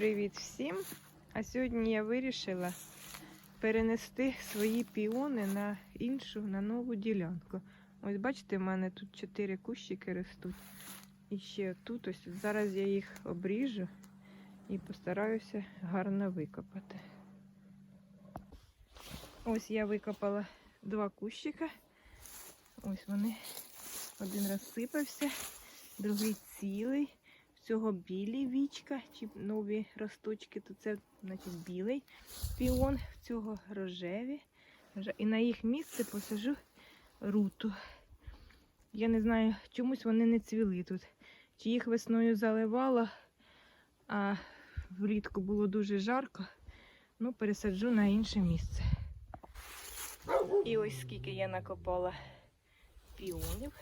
Привіт всім! А сьогодні я вирішила перенести свої піони на іншу, на нову ділянку. Ось бачите, в мене тут чотири кущики ростуть. І ще тут ось зараз я їх обріжу і постараюся гарно викопати. Ось я викопала два кущика. Ось вони. Один розсипався, другий цілий. Цього білі вічка, чи нові росточки, то це значить білий піон, в цього рожеві. І на їх місце посажу руту. Я не знаю, чомусь вони не цвіли тут. Чи їх весною заливала, а влітку було дуже жарко. Ну, пересаджу на інше місце. І ось скільки я накопала піонів.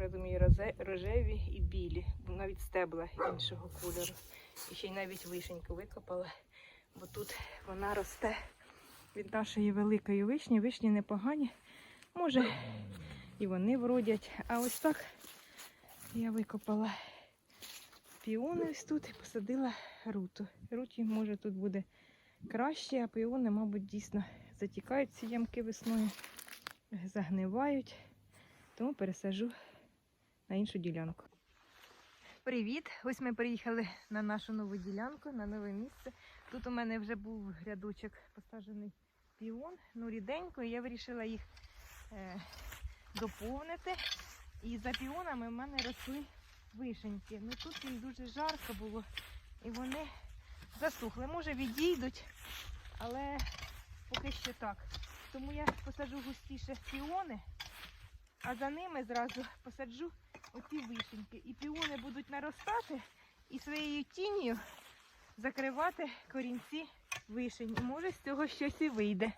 Розумію, рожеві і білі, навіть стебла іншого кольору. І ще й навіть вишеньку викопала, бо тут вона росте від нашої великої вишні. Вишні непогані. Може, і вони вродять. А ось так я викопала піони ось тут і посадила руту. Руті, може, тут буде краще, а піони, мабуть, дійсно затікають ці ямки весною, загнивають. Тому пересажу на іншу ділянку. Привіт! Ось ми приїхали на нашу нову ділянку, на нове місце. Тут у мене вже був рядочок посаджений піон, ну ріденько, і я вирішила їх е, доповнити. І за піонами в мене росли вишеньки. Ну тут їм дуже жарко було, і вони засухли. Може відійдуть, але поки що так. Тому я посаджу густіше піони, а за ними зразу посаджу оці вишеньки. І піони будуть наростати і своєю тінню закривати корінці вишень. І може з цього щось і вийде.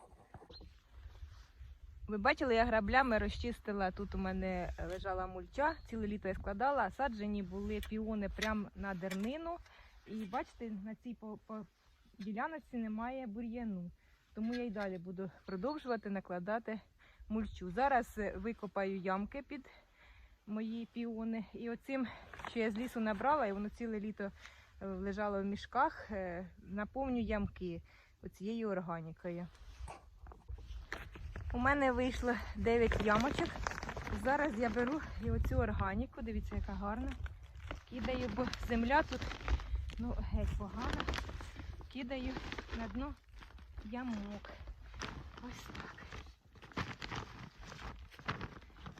Ви бачили, я граблями розчистила. Тут у мене лежала мульча, ціле літо я складала, а саджені були піони прямо на дернину. І бачите, на цій по, по діляночці немає бур'яну. Тому я й далі буду продовжувати накладати мульчу. Зараз е, викопаю ямки під мої піони. І оцим, що я з лісу набрала, і воно ціле літо е, лежало в мішках, е, наповню ямки оцією органікою. У мене вийшло 9 ямочок. Зараз я беру і оцю органіку, дивіться, яка гарна. Кидаю, бо земля тут ну, геть погана. Кидаю на дно ямок. Ось так.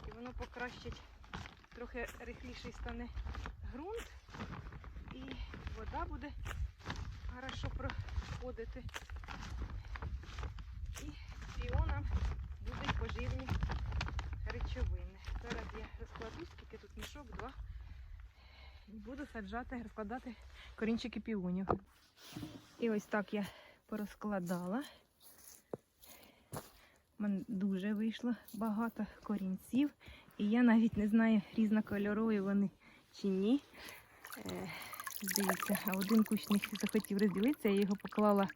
І воно покращить трохи рихліший стане ґрунт і вода буде хорошо проходити. І піонам будуть поживні речовини. Зараз я розкладу, скільки тут мішок, два. І буду саджати, розкладати корінчики піонів. І ось так я порозкладала. Мене дуже вийшло багато корінців. І я навіть не знаю, різнокольорові вони чи ні. Е, дивіться, а один кущ не захотів розділитися, я його поклала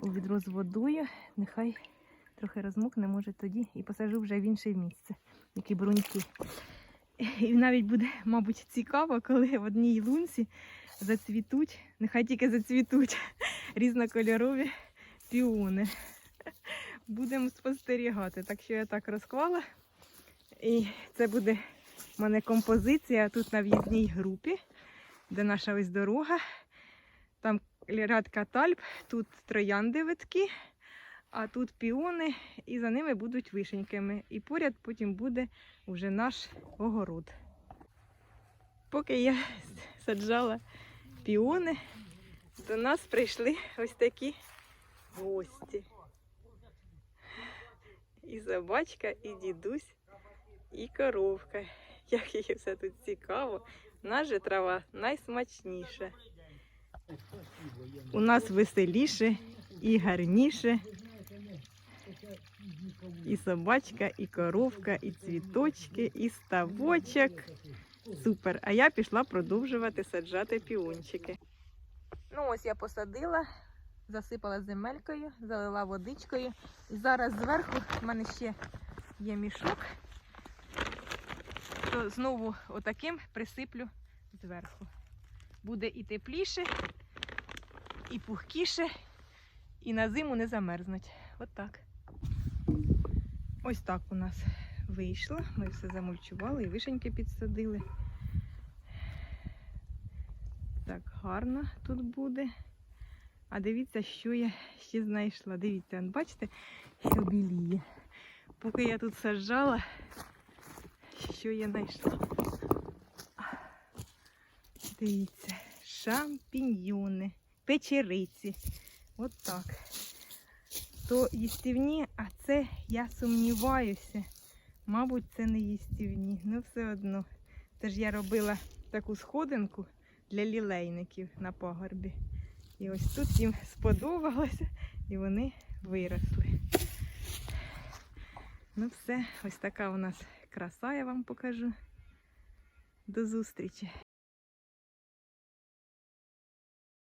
у відро з водою. Нехай трохи розмокне, може тоді і посажу вже в інше місце, які бруньки. І навіть буде, мабуть, цікаво, коли в одній лунці зацвітуть, нехай тільки зацвітуть різнокольорові піони. Будемо спостерігати. Так що я так розклала. І це буде в мене композиція тут на в'їзній групі, де наша ось дорога. Там ряд катальп, тут троянди витки, а тут піони, і за ними будуть вишеньками. І поряд потім буде вже наш огород. Поки я саджала піони, до нас прийшли ось такі гості. Собачка, і дідусь, і коровка. Як їй все тут цікаво. Нас же трава найсмачніша. У нас веселіше і гарніше. І собачка, і коровка, і цвіточки, і ставочок. Супер. А я пішла продовжувати саджати піончики. Ну, ось я посадила, засипала земелькою, залила водичкою. І зараз зверху в мене ще є мішок. То знову отаким присиплю зверху. буде і тепліше, і пухкіше, і на зиму не замерзнуть. От. Ось так у нас вийшло. Ми все замульчували і вишеньки підсадили. Так, гарно тут буде. А дивіться, що я ще знайшла. Дивіться, бачите, що біліє. Поки я тут саджала, що я знайшла. Дивіться, шампіньйони, печериці. От так. То їстівні, а це я сумніваюся. Мабуть, це не їстівні. Ну все одно. Це ж я робила таку сходинку для лілейників на пагорбі. І ось тут їм сподобалося, і вони виросли. Ну все, ось така у нас краса, я вам покажу. До зустрічі!